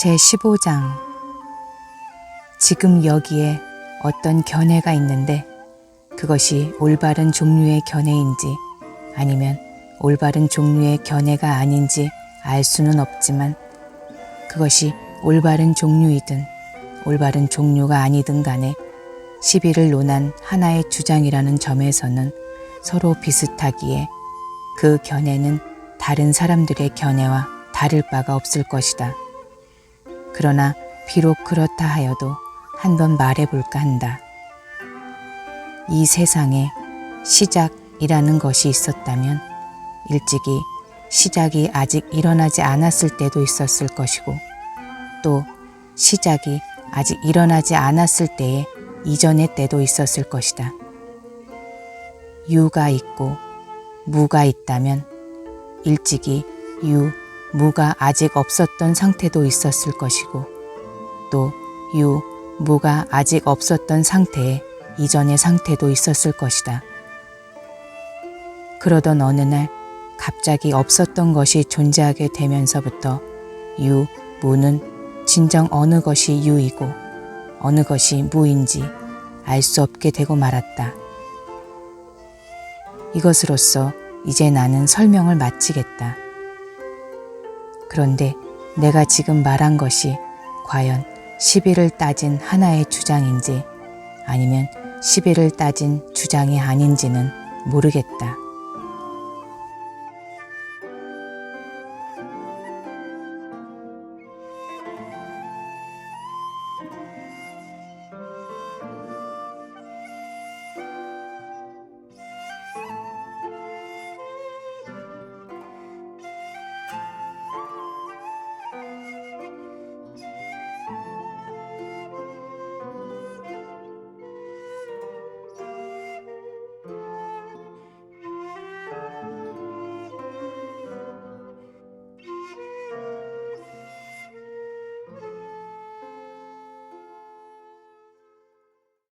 제15장 지금 여기에 어떤 견해가 있는데 그것이 올바른 종류의 견해인지 아니면 올바른 종류의 견해가 아닌지 알 수는 없지만 그것이 올바른 종류이든 올바른 종류가 아니든 간에 시비를 논한 하나의 주장이라는 점에서는 서로 비슷하기에 그 견해는 다른 사람들의 견해와 다를 바가 없을 것이다. 그러나 비록 그렇다 하여도 한번 말해볼까 한다. 이 세상에 시작이라는 것이 있었다면 일찍이 시작이 아직 일어나지 않았을 때도 있었을 것이고 또 시작이 아직 일어나지 않았을 때의 이전의 때도 있었을 것이다. 유가 있고 무가 있다면 일찍이 유, 무가 아직 없었던 상태도 있었을 것이고 또 유, 무가 아직 없었던 상태의 이전의 상태도 있었을 것이다. 그러던 어느 날 갑자기 없었던 것이 존재하게 되면서부터 유, 무는 진정 어느 것이 유이고 어느 것이 무인지 알 수 없게 되고 말았다. 이것으로써 이제 나는 설명을 마치겠다. 그런데 내가 지금 말한 것이 과연 시비를 따진 하나의 주장인지 아니면 시비를 따진 주장이 아닌지는 모르겠다.